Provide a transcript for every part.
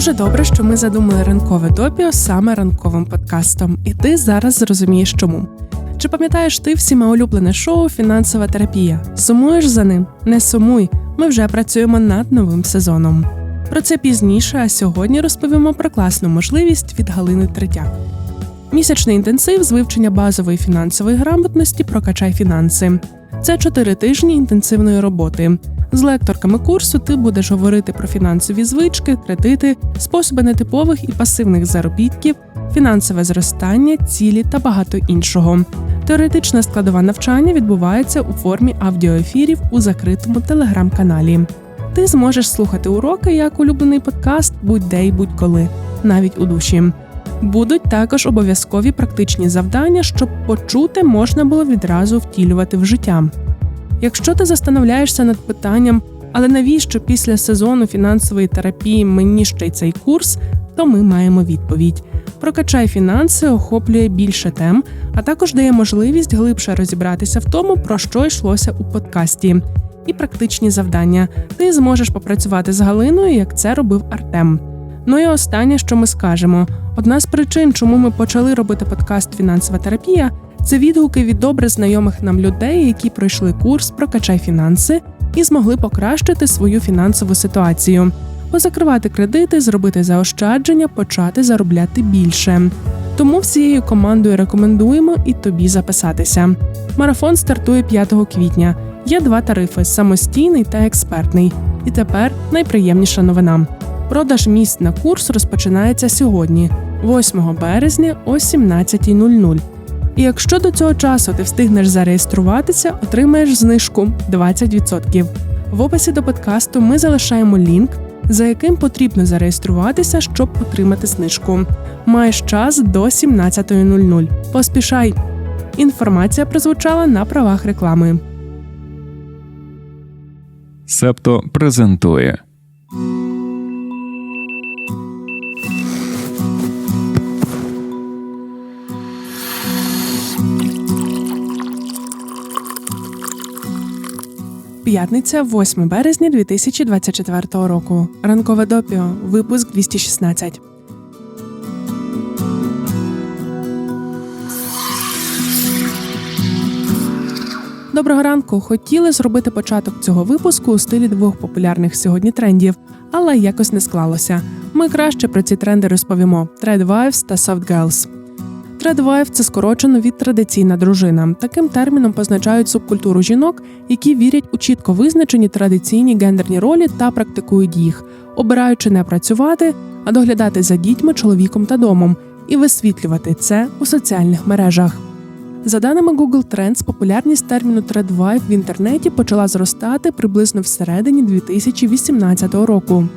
Дуже добре, що ми задумали ранкове допіо саме ранковим подкастом, і ти зараз зрозумієш чому. Чи пам'ятаєш ти всіма улюблене шоу Фінансова терапія? Сумуєш за ним? Не сумуй. Ми вже працюємо над новим сезоном. Про це пізніше, а сьогодні розповімо про класну можливість від Галини Третяк. Місячний інтенсив з вивчення базової фінансової грамотності Прокачай фінанси. Це чотири тижні інтенсивної роботи. З лекторками курсу ти будеш говорити про фінансові звички, кредити, способи нетипових і пасивних заробітків, фінансове зростання, цілі та багато іншого. Теоретична складова навчання відбувається у формі аудіоефірів у закритому телеграм-каналі. Ти зможеш слухати уроки як улюблений подкаст будь-де й будь-коли, навіть у душі. Будуть також обов'язкові практичні завдання, щоб почути можна було відразу втілювати в життя. Якщо ти застановляєшся над питанням, але навіщо після сезону фінансової терапії мені ще й цей курс, то ми маємо відповідь. Прокачай фінанси охоплює більше тем, а також дає можливість глибше розібратися в тому, про що йшлося у подкасті, і практичні завдання. Ти зможеш попрацювати з Галиною, як це робив Артем. Ну і останнє, що ми скажемо: одна з причин, чому ми почали робити подкаст Фінансова терапія, це відгуки від добре знайомих нам людей, які пройшли курс Прокачай фінанси і змогли покращити свою фінансову ситуацію, позакривати кредити, зробити заощадження, почати заробляти більше. Тому всією командою рекомендуємо і тобі записатися. Марафон стартує 5 квітня. Є два тарифи самостійний та експертний. І тепер найприємніша новина. Продаж місць на курс розпочинається сьогодні, 8 березня о 17.00. І якщо до цього часу ти встигнеш зареєструватися, отримаєш знижку 20%. В описі до подкасту ми залишаємо лінк, за яким потрібно зареєструватися, щоб отримати знижку. Маєш час до 17.00. Поспішай! Інформація прозвучала на правах реклами. Септо презентує. П'ятниця, 8 березня 2024 року. Ранкове допіо. Випуск 216. Доброго ранку. Хотіли зробити початок цього випуску у стилі двох популярних сьогодні трендів, але якось не склалося. Ми краще про ці тренди розповімо: Trad Wives та Soft Girls. Тредвайф це скорочено від традиційна дружина. Таким терміном позначають субкультуру жінок, які вірять у чітко визначені традиційні гендерні ролі та практикують їх, обираючи не працювати, а доглядати за дітьми, чоловіком та домом і висвітлювати це у соціальних мережах. За даними Google Trends, популярність терміну тредвайф в інтернеті почала зростати приблизно всередині 2018 року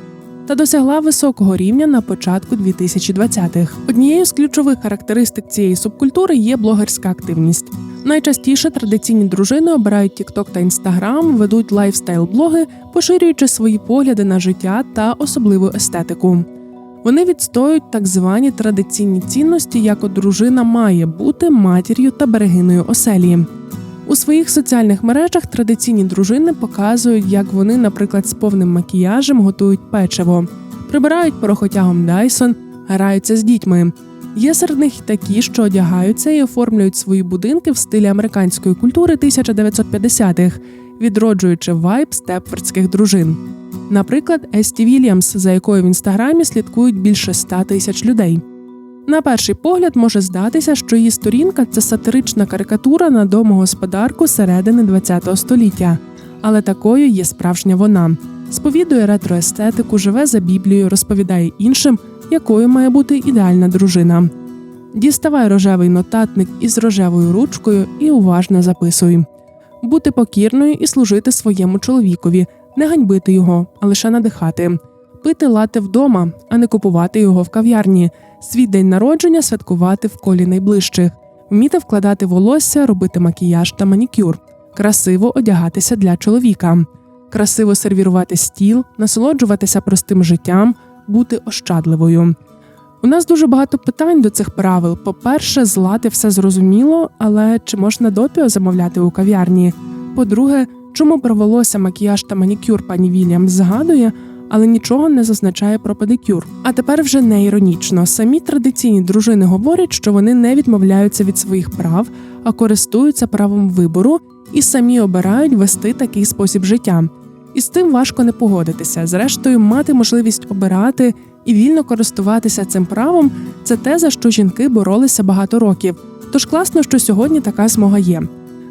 та досягла високого рівня на початку 2020-х. Однією з ключових характеристик цієї субкультури є блогерська активність. Найчастіше традиційні дружини обирають TikTok та Instagram, ведуть лайфстайл-блоги, поширюючи свої погляди на життя та особливу естетику. Вони відстоюють так звані традиційні цінності, як дружина має бути матір'ю та берегиною оселі. У своїх соціальних мережах традиційні дружини показують, як вони, наприклад, з повним макіяжем готують печиво, прибирають порохотягом Dyson, граються з дітьми. Є серед них такі, що одягаються і оформлюють свої будинки в стилі американської культури 1950-х, відроджуючи вайб степфордських дружин. Наприклад, Есті Вільямс, за якою в інстаграмі слідкують більше 100 тисяч людей. На перший погляд може здатися, що її сторінка це сатирична карикатура на домогосподарку середини ХХ століття, але такою є справжня вона. Сповідує ретроестетику, живе за Біблією, розповідає іншим, якою має бути ідеальна дружина. Діставай рожевий нотатник із рожевою ручкою і уважно записуй. Бути покірною і служити своєму чоловікові, не ганьбити його, а лише надихати, пити лати вдома, а не купувати його в кав'ярні свій день народження святкувати в колі найближчих, вміти вкладати волосся, робити макіяж та манікюр, красиво одягатися для чоловіка, красиво сервірувати стіл, насолоджуватися простим життям, бути ощадливою. У нас дуже багато питань до цих правил. По-перше, злати все зрозуміло, але чи можна допіо замовляти у кав'ярні? По-друге, чому про волосся, макіяж та манікюр пані Вільям згадує, але нічого не зазначає про педикюр. А тепер вже не іронічно. Самі традиційні дружини говорять, що вони не відмовляються від своїх прав, а користуються правом вибору і самі обирають вести такий спосіб життя. І з тим важко не погодитися. Зрештою, мати можливість обирати і вільно користуватися цим правом це те, за що жінки боролися багато років. Тож класно, що сьогодні така змога є.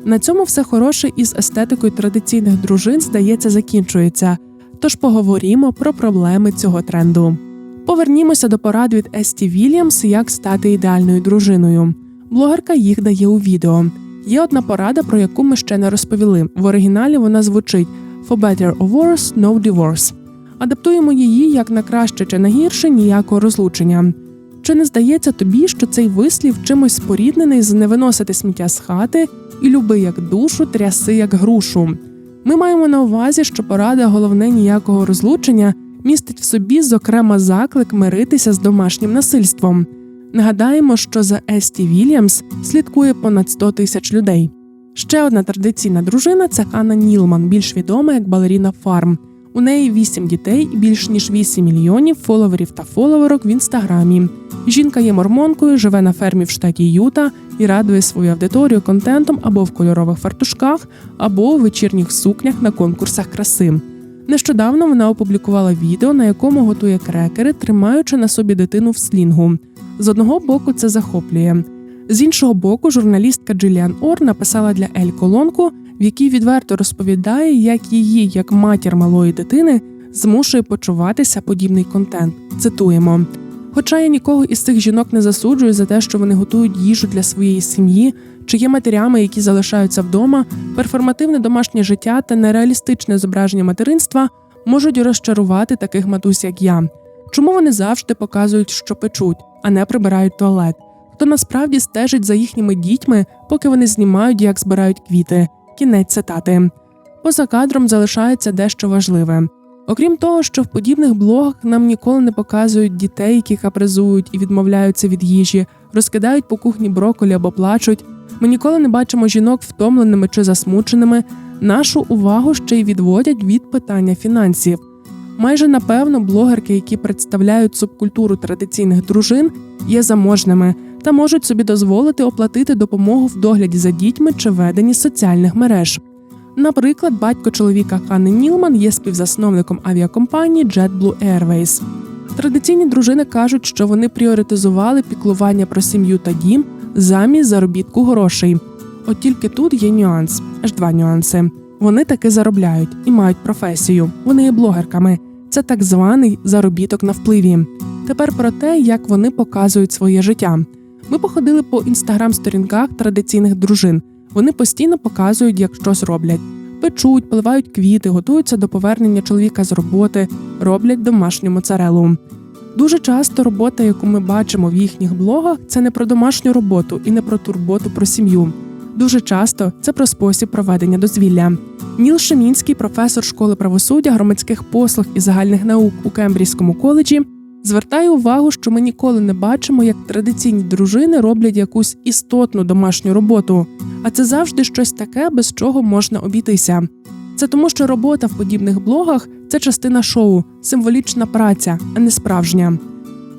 На цьому все хороше із естетикою традиційних дружин, здається, закінчується. Тож поговоримо про проблеми цього тренду. Повернімося до порад від Есті Вільямс, як стати ідеальною дружиною. Блогерка їх дає у відео. Є одна порада, про яку ми ще не розповіли. В оригіналі вона звучить For better or worse, no divorce. Адаптуємо її як на краще чи на гірше ніякого розлучення. Чи не здається тобі, що цей вислів чимось споріднений з не виносити сміття з хати і люби як душу, тряси як грушу? Ми маємо на увазі, що порада головне ніякого розлучення містить в собі, зокрема, заклик миритися з домашнім насильством. Нагадаємо, що за Есті Вільямс слідкує понад 100 тисяч людей. Ще одна традиційна дружина це Ханна Нілман, більш відома як балеріна Фарм. У неї 8 дітей і більш ніж 8 мільйонів фоловерів та фоловерок в інстаграмі. Жінка є мормонкою, живе на фермі в штаті Юта і радує свою аудиторію контентом або в кольорових фартушках, або у вечірніх сукнях на конкурсах краси. Нещодавно вона опублікувала відео, на якому готує крекери, тримаючи на собі дитину в слінгу. З одного боку це захоплює. З іншого боку, журналістка Джиліан Ор написала для Ель колонку, в якій відверто розповідає, як її, як матір малої дитини, змушує почуватися подібний контент. Цитуємо: Хоча я нікого із цих жінок не засуджую за те, що вони готують їжу для своєї сім'ї, чи є матерями, які залишаються вдома, перформативне домашнє життя та нереалістичне зображення материнства можуть розчарувати таких матусь, як я. Чому вони завжди показують, що печуть, а не прибирають туалет? Хто насправді стежить за їхніми дітьми, поки вони знімають, як збирають квіти. Кінець цитати. Поза кадром залишається дещо важливе. Окрім того, що в подібних блогах нам ніколи не показують дітей, які капризують і відмовляються від їжі, розкидають по кухні броколі або плачуть. Ми ніколи не бачимо жінок втомленими чи засмученими. Нашу увагу ще й відводять від питання фінансів. Майже напевно блогерки, які представляють субкультуру традиційних дружин, є заможними та можуть собі дозволити оплатити допомогу в догляді за дітьми чи веденні соціальних мереж. Наприклад, батько чоловіка Ханни Нілман є співзасновником авіакомпанії JetBlue Airways. Традиційні дружини кажуть, що вони пріоритизували піклування про сім'ю та дім замість заробітку грошей. От тільки тут є нюанс, аж два нюанси. Вони таки заробляють і мають професію. Вони є блогерками. Це так званий заробіток на впливі. Тепер про те, як вони показують своє життя. Ми походили по інстаграм-сторінках традиційних дружин. Вони постійно показують, як щось роблять: печуть, поливають квіти, готуються до повернення чоловіка з роботи, роблять домашню моцарелу. Дуже часто робота, яку ми бачимо в їхніх блогах, це не про домашню роботу і не про турботу про сім'ю. Дуже часто це про спосіб проведення дозвілля. Ніл Шемінський, професор школи правосуддя, громадських послуг і загальних наук у Кембрійському коледжі, звертає увагу, що ми ніколи не бачимо, як традиційні дружини роблять якусь істотну домашню роботу, а це завжди щось таке, без чого можна обійтися. Це тому, що робота в подібних блогах це частина шоу, символічна праця, а не справжня.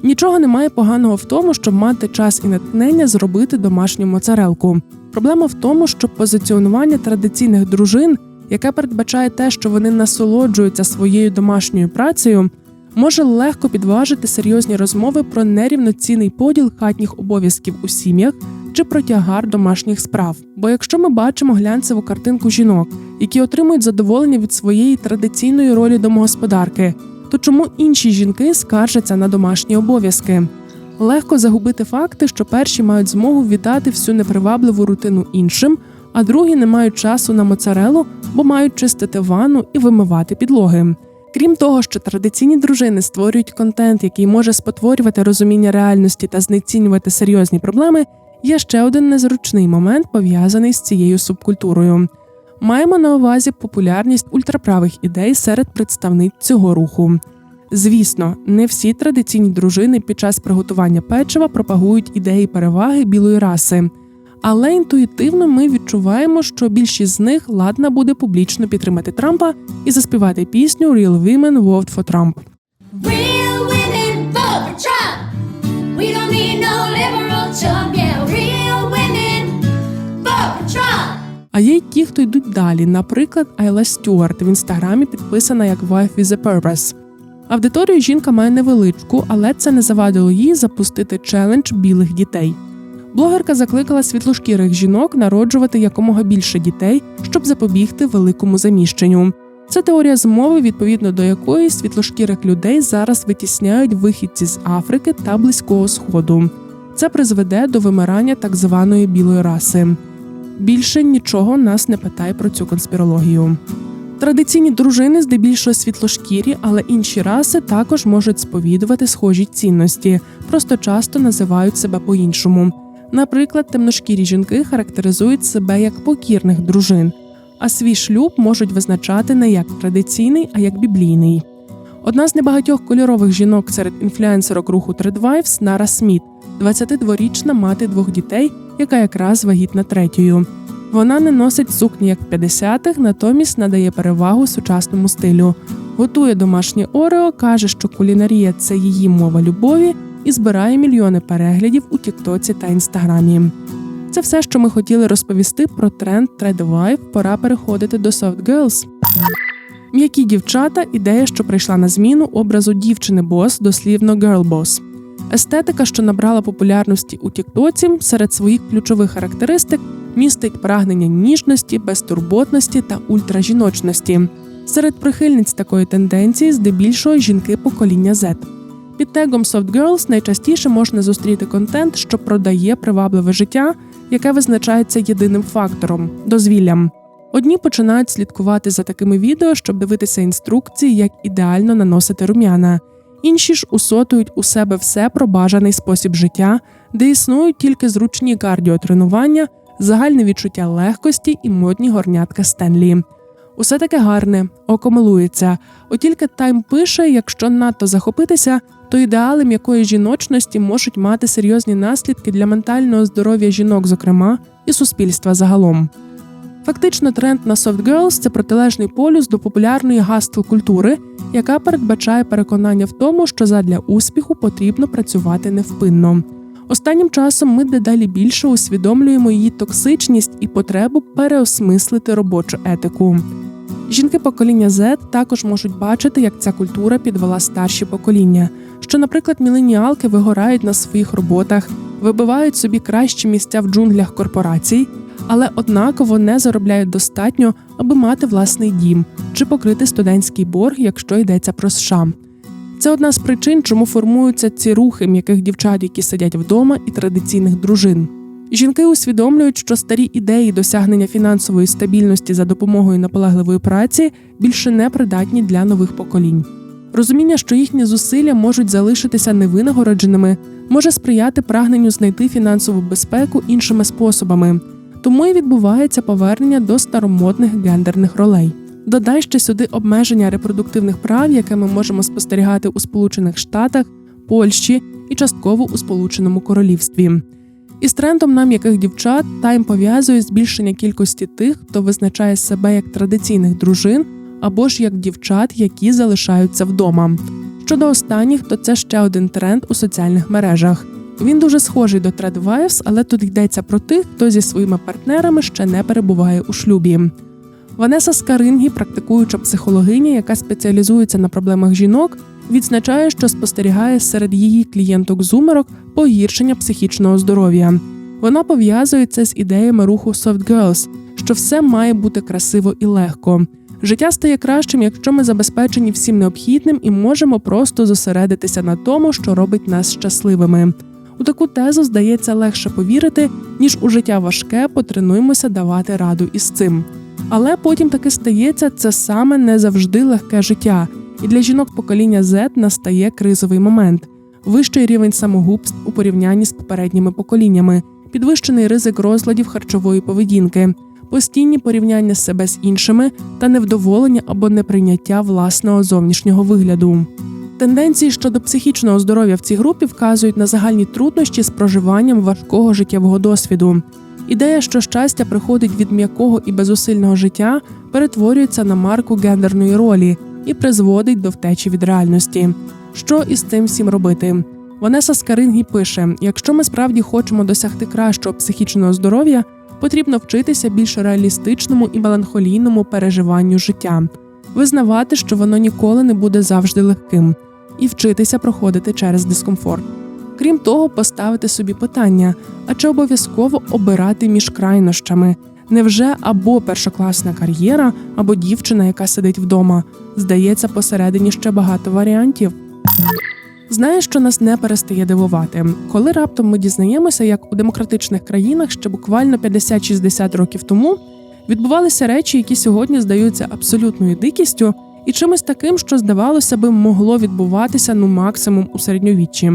Нічого немає поганого в тому, щоб мати час і натхнення зробити домашню моцарелку. Проблема в тому, що позиціонування традиційних дружин, яке передбачає те, що вони насолоджуються своєю домашньою працею, може легко підважити серйозні розмови про нерівноцінний поділ хатніх обов'язків у сім'ях чи про тягар домашніх справ. Бо якщо ми бачимо глянцеву картинку жінок, які отримують задоволення від своєї традиційної ролі домогосподарки, то чому інші жінки скаржаться на домашні обов'язки? Легко загубити факти, що перші мають змогу віддати всю непривабливу рутину іншим, а другі не мають часу на моцарелу, бо мають чистити ванну і вимивати підлоги. Крім того, що традиційні дружини створюють контент, який може спотворювати розуміння реальності та знецінювати серйозні проблеми, є ще один незручний момент пов'язаний з цією субкультурою. Маємо на увазі популярність ультраправих ідей серед представниць цього руху. Звісно, не всі традиційні дружини під час приготування печива пропагують ідеї переваги білої раси, Але інтуїтивно ми відчуваємо, що більшість з них ладна буде публічно підтримати Трампа і заспівати пісню Real Women Vote for Trump. Real women vote for Trump. We don't need no liberal chump. Yeah, real women vote for Trump. А є й ті, хто йдуть далі. Наприклад, Айла Стюарт в інстаграмі підписана як Wife with a Purpose. Аудиторію жінка має невеличку, але це не завадило їй запустити челендж білих дітей. Блогерка закликала світлошкірих жінок народжувати якомога більше дітей, щоб запобігти великому заміщенню. Це теорія змови, відповідно до якої світлошкірих людей зараз витісняють вихідці з Африки та Близького Сходу. Це призведе до вимирання так званої білої раси. Більше нічого нас не питає про цю конспірологію. Традиційні дружини здебільшого світлошкірі, але інші раси також можуть сповідувати схожі цінності, просто часто називають себе по-іншому. Наприклад, темношкірі жінки характеризують себе як покірних дружин, а свій шлюб можуть визначати не як традиційний, а як біблійний. Одна з небагатьох кольорових жінок серед інфлюенсерок руху Тредвайвс Нара Сміт, 22-річна мати двох дітей, яка якраз вагітна третьою. Вона не носить сукні як в 50-х, натомість надає перевагу сучасному стилю. Готує домашнє орео, каже, що кулінарія це її мова любові, і збирає мільйони переглядів у Тіктоці та Інстаграмі. Це все, що ми хотіли розповісти про тренд Threadwife. Пора переходити до Soft Girls. М'які дівчата ідея, що прийшла на зміну образу дівчини бос, дослівно girl boss. Естетика, що набрала популярності у Тіктоці, серед своїх ключових характеристик містить прагнення ніжності, безтурботності та ультражіночності. Серед прихильниць такої тенденції здебільшого жінки покоління Z. Під тегом Soft Girls найчастіше можна зустріти контент, що продає привабливе життя, яке визначається єдиним фактором дозвіллям. Одні починають слідкувати за такими відео, щоб дивитися інструкції, як ідеально наносити рум'яна. Інші ж усотують у себе все про бажаний спосіб життя, де існують тільки зручні кардіотренування, загальне відчуття легкості і модні горнятка Стенлі. Усе таке гарне, око милується. От тільки Тайм пише, якщо надто захопитися, то ідеали м'якої жіночності можуть мати серйозні наслідки для ментального здоров'я жінок, зокрема, і суспільства загалом. Фактично, тренд на soft girls – це протилежний полюс до популярної гаству культури, яка передбачає переконання в тому, що задля успіху потрібно працювати невпинно. Останнім часом ми дедалі більше усвідомлюємо її токсичність і потребу переосмислити робочу етику. Жінки покоління Z також можуть бачити, як ця культура підвела старші покоління, що, наприклад, міленіалки вигорають на своїх роботах, вибивають собі кращі місця в джунглях корпорацій, але однаково не заробляють достатньо, аби мати власний дім чи покрити студентський борг, якщо йдеться про США. Це одна з причин, чому формуються ці рухи м'яких дівчат, які сидять вдома, і традиційних дружин. Жінки усвідомлюють, що старі ідеї досягнення фінансової стабільності за допомогою наполегливої праці більше не придатні для нових поколінь. Розуміння, що їхні зусилля можуть залишитися невинагородженими, може сприяти прагненню знайти фінансову безпеку іншими способами, тому і відбувається повернення до старомодних гендерних ролей. Додай ще сюди обмеження репродуктивних прав, яке ми можемо спостерігати у Сполучених Штатах, Польщі і частково у Сполученому Королівстві. Із трендом на м'яких дівчат тайм пов'язує збільшення кількості тих, хто визначає себе як традиційних дружин або ж як дівчат, які залишаються вдома. Щодо останніх, то це ще один тренд у соціальних мережах. Він дуже схожий до Threadwives, але тут йдеться про тих, хто зі своїми партнерами ще не перебуває у шлюбі. Ванеса Скарингі, практикуюча психологиня, яка спеціалізується на проблемах жінок, відзначає, що спостерігає серед її клієнток-зумерок погіршення психічного здоров'я. Вона пов'язує це з ідеями руху Soft Girls, що все має бути красиво і легко. Життя стає кращим, якщо ми забезпечені всім необхідним і можемо просто зосередитися на тому, що робить нас щасливими. У таку тезу здається легше повірити, ніж у життя важке потренуємося давати раду із цим. Але потім таки стається це саме не завжди легке життя, і для жінок покоління Z настає кризовий момент, вищий рівень самогубств у порівнянні з попередніми поколіннями, підвищений ризик розладів харчової поведінки, постійні порівняння себе з іншими та невдоволення або неприйняття власного зовнішнього вигляду. Тенденції щодо психічного здоров'я в цій групі вказують на загальні труднощі з проживанням важкого життєвого досвіду. Ідея, що щастя приходить від м'якого і безусильного життя, перетворюється на марку гендерної ролі і призводить до втечі від реальності. Що із цим всім робити? Ванеса Скарингі пише: якщо ми справді хочемо досягти кращого психічного здоров'я, потрібно вчитися більш реалістичному і меланхолійному переживанню життя, визнавати, що воно ніколи не буде завжди легким, і вчитися проходити через дискомфорт. Крім того, поставити собі питання: а чи обов'язково обирати між крайнощами? Невже або першокласна кар'єра, або дівчина, яка сидить вдома? Здається, посередині ще багато варіантів. Знаєш, що нас не перестає дивувати, коли раптом ми дізнаємося, як у демократичних країнах ще буквально 50-60 років тому відбувалися речі, які сьогодні здаються абсолютною дикістю і чимось таким, що здавалося би, могло відбуватися ну максимум у середньовіччі.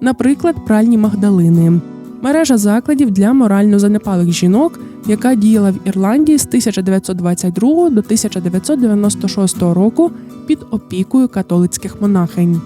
Наприклад, пральні Магдалини, мережа закладів для морально занепалих жінок, яка діяла в Ірландії з 1922 до 1996 року під опікою католицьких монахинь.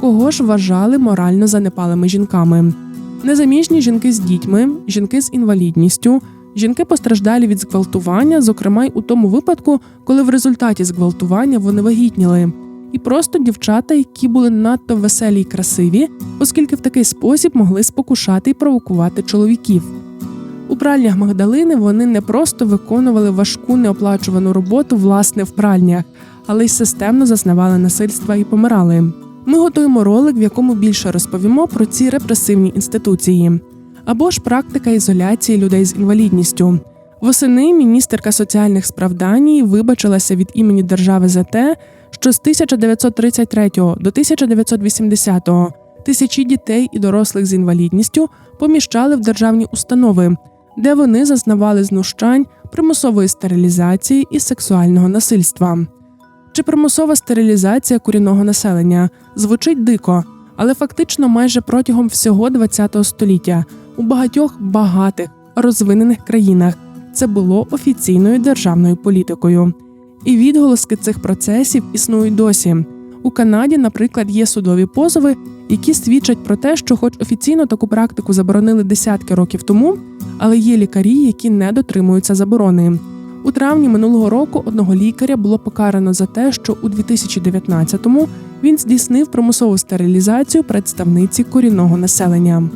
Кого ж вважали морально занепалими жінками? Незаміжні жінки з дітьми, жінки з інвалідністю, жінки постраждалі від зґвалтування, зокрема й у тому випадку, коли в результаті зґвалтування вони вагітніли, і просто дівчата, які були надто веселі й красиві, оскільки в такий спосіб могли спокушати й провокувати чоловіків. У пральнях Магдалини вони не просто виконували важку неоплачувану роботу власне в пральнях, але й системно зазнавали насильства і помирали. Ми готуємо ролик, в якому більше розповімо про ці репресивні інституції, або ж практика ізоляції людей з інвалідністю. Восени міністерка соціальних справ Данії вибачилася від імені держави за те, що з 1933 до 1980 тисячі дітей і дорослих з інвалідністю поміщали в державні установи, де вони зазнавали знущань, примусової стерилізації і сексуального насильства. Чи примусова стерилізація корінного населення звучить дико, але фактично майже протягом всього ХХ століття у багатьох багатих розвинених країнах це було офіційною державною політикою. І відголоски цих процесів існують досі. У Канаді, наприклад, є судові позови, які свідчать про те, що, хоч офіційно таку практику заборонили десятки років тому, але є лікарі, які не дотримуються заборони. У травні минулого року одного лікаря було покарано за те, що у 2019-му він здійснив примусову стерилізацію представниці корінного населення.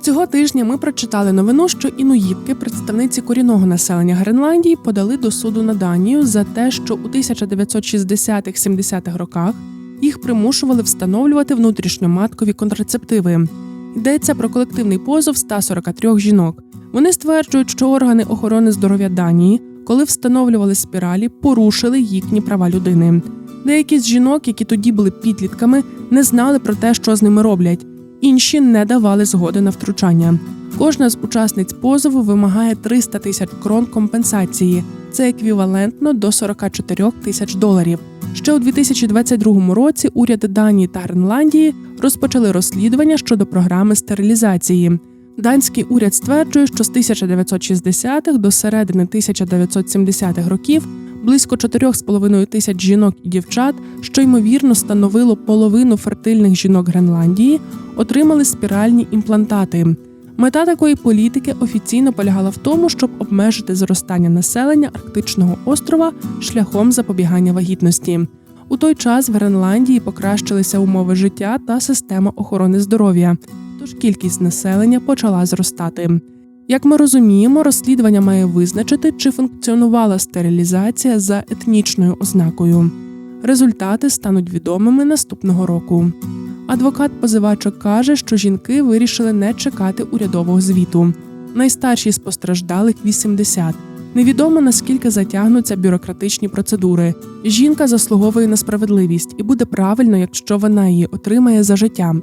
Цього тижня ми прочитали новину, що інуїтки, представниці корінного населення Гренландії, подали до суду на Данію за те, що у 1960-70-х роках їх примушували встановлювати внутрішньоматкові контрацептиви. Йдеться про колективний позов 143 жінок. Вони стверджують, що органи охорони здоров'я Данії, коли встановлювали спіралі, порушили їхні права людини. Деякі з жінок, які тоді були підлітками, не знали про те, що з ними роблять. Інші не давали згоди на втручання. Кожна з учасниць позову вимагає 300 тисяч крон компенсації. Це еквівалентно до 44 тисяч доларів. Ще у 2022 році уряди Данії та Гренландії розпочали розслідування щодо програми стерилізації. Данський уряд стверджує, що з 1960-х до середини 1970-х років близько 4,5 тисяч жінок і дівчат, що ймовірно становило половину фертильних жінок Гренландії, отримали спіральні імплантати. Мета такої політики офіційно полягала в тому, щоб обмежити зростання населення Арктичного острова шляхом запобігання вагітності. У той час в Гренландії покращилися умови життя та система охорони здоров'я, тож кількість населення почала зростати. Як ми розуміємо, розслідування має визначити, чи функціонувала стерилізація за етнічною ознакою. Результати стануть відомими наступного року. Адвокат позивачок каже, що жінки вирішили не чекати урядового звіту. Найстарші з постраждалих 80. Невідомо наскільки затягнуться бюрократичні процедури. Жінка заслуговує на справедливість і буде правильно, якщо вона її отримає за життя.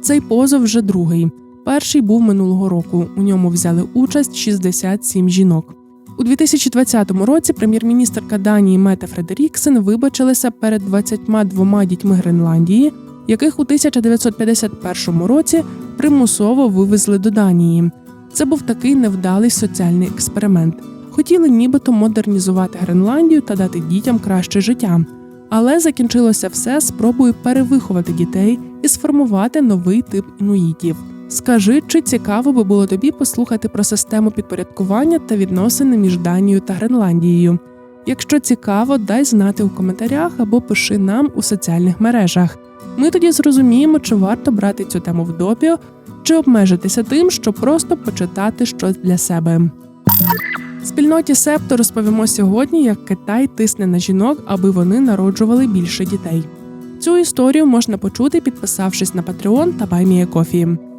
Цей позов вже другий. Перший був минулого року. У ньому взяли участь 67 жінок. У 2020 році прем'єр-міністерка Данії Мете Фредеріксен вибачилася перед 22 дітьми Гренландії, яких у 1951 році примусово вивезли до Данії. Це був такий невдалий соціальний експеримент. Хотіли нібито модернізувати Гренландію та дати дітям краще життя. Але закінчилося все спробою перевиховати дітей і сформувати новий тип інуїтів Скажи, чи цікаво би було тобі послухати про систему підпорядкування та відносини між Данією та Гренландією? Якщо цікаво, дай знати у коментарях або пиши нам у соціальних мережах. Ми тоді зрозуміємо, чи варто брати цю тему в допіо, чи обмежитися тим, щоб просто почитати щось для себе. В Спільноті Септо розповімо сьогодні, як Китай тисне на жінок, аби вони народжували більше дітей. Цю історію можна почути, підписавшись на Patreon та BuyMeACoffee.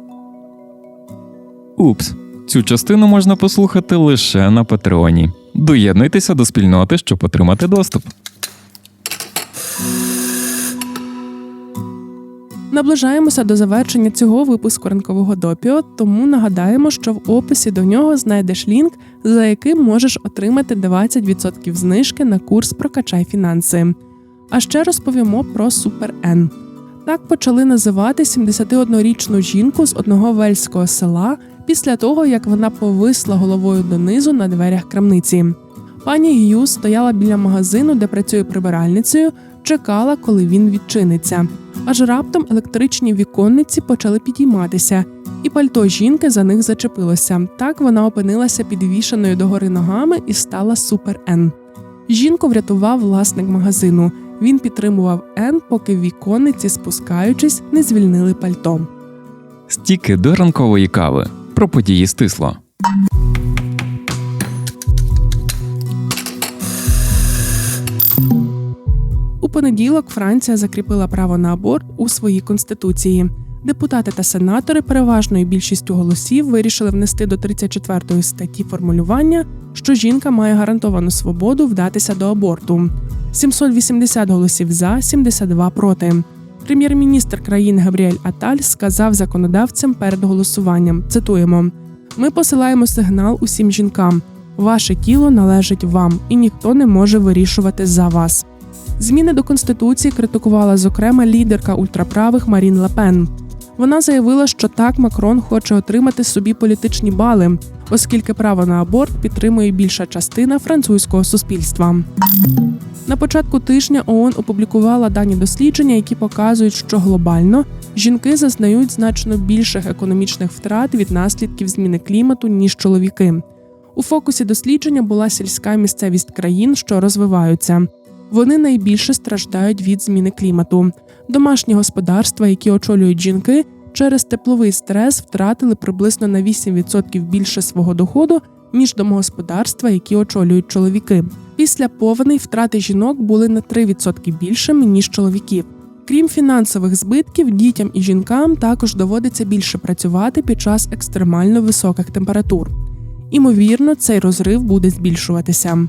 Упс. Цю частину можна послухати лише на Патреоні. Доєднуйтеся до спільноти, щоб отримати доступ. Наближаємося до завершення цього випуску ранкового допіо, тому нагадаємо, що в описі до нього знайдеш лінк, за яким можеш отримати 20% знижки на курс Прокачай фінанси. А ще розповімо про Супер Н. Так почали називати 71-річну жінку з одного вельського села після того, як вона повисла головою донизу на дверях крамниці. Пані Г'ю стояла біля магазину, де працює прибиральницею, чекала, коли він відчиниться. Аж раптом електричні віконниці почали підійматися, і пальто жінки за них зачепилося. Так вона опинилася підвішеною догори ногами і стала супер Н. Жінку врятував власник магазину. Він підтримував Н, поки віконниці, спускаючись, не звільнили пальто. Стіки до ранкової кави. Про події стисло. У понеділок Франція закріпила право на аборт у своїй конституції. Депутати та сенатори переважною більшістю голосів вирішили внести до 34 статті формулювання, що жінка має гарантовану свободу вдатися до аборту. 780 голосів за, 72 проти. Прем'єр-міністр країни Габріель Аталь сказав законодавцям перед голосуванням. Цитуємо: Ми посилаємо сигнал усім жінкам. Ваше тіло належить вам, і ніхто не може вирішувати за вас. Зміни до конституції критикувала зокрема лідерка ультраправих Марін Лепен. Вона заявила, що так Макрон хоче отримати собі політичні бали, оскільки право на аборт підтримує більша частина французького суспільства. На початку тижня ООН опублікувала дані дослідження, які показують, що глобально жінки зазнають значно більших економічних втрат від наслідків зміни клімату ніж чоловіки. У фокусі дослідження була сільська місцевість країн, що розвиваються. Вони найбільше страждають від зміни клімату. Домашні господарства, які очолюють жінки, через тепловий стрес втратили приблизно на 8% більше свого доходу, ніж домогосподарства, які очолюють чоловіки. Після повеней втрати жінок були на 3% більшими, ніж чоловіків. Крім фінансових збитків, дітям і жінкам також доводиться більше працювати під час екстремально високих температур. Імовірно, цей розрив буде збільшуватися.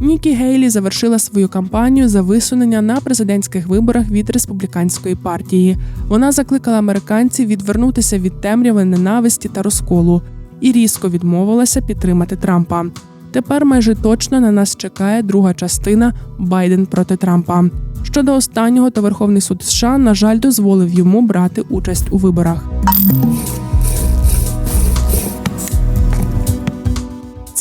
Нікі Гейлі завершила свою кампанію за висунення на президентських виборах від республіканської партії. Вона закликала американців відвернутися від темряви ненависті та розколу і різко відмовилася підтримати Трампа. Тепер майже точно на нас чекає друга частина Байден проти Трампа. Щодо останнього, то Верховний суд США, на жаль, дозволив йому брати участь у виборах.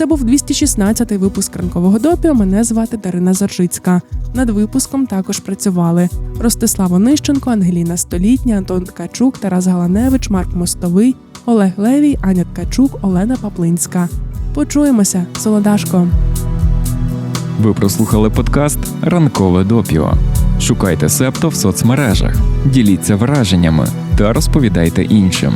Це був 216-й випуск ранкового допіо. Мене звати Дарина Заржицька. Над випуском також працювали Ростислав Онищенко, Ангеліна Столітня, Антон Ткачук, Тарас Галаневич, Марк Мостовий, Олег Левій, Аня Ткачук, Олена Паплинська. Почуємося, солодашко. Ви прослухали подкаст Ранкове допіо. Шукайте септо в соцмережах, діліться враженнями та розповідайте іншим.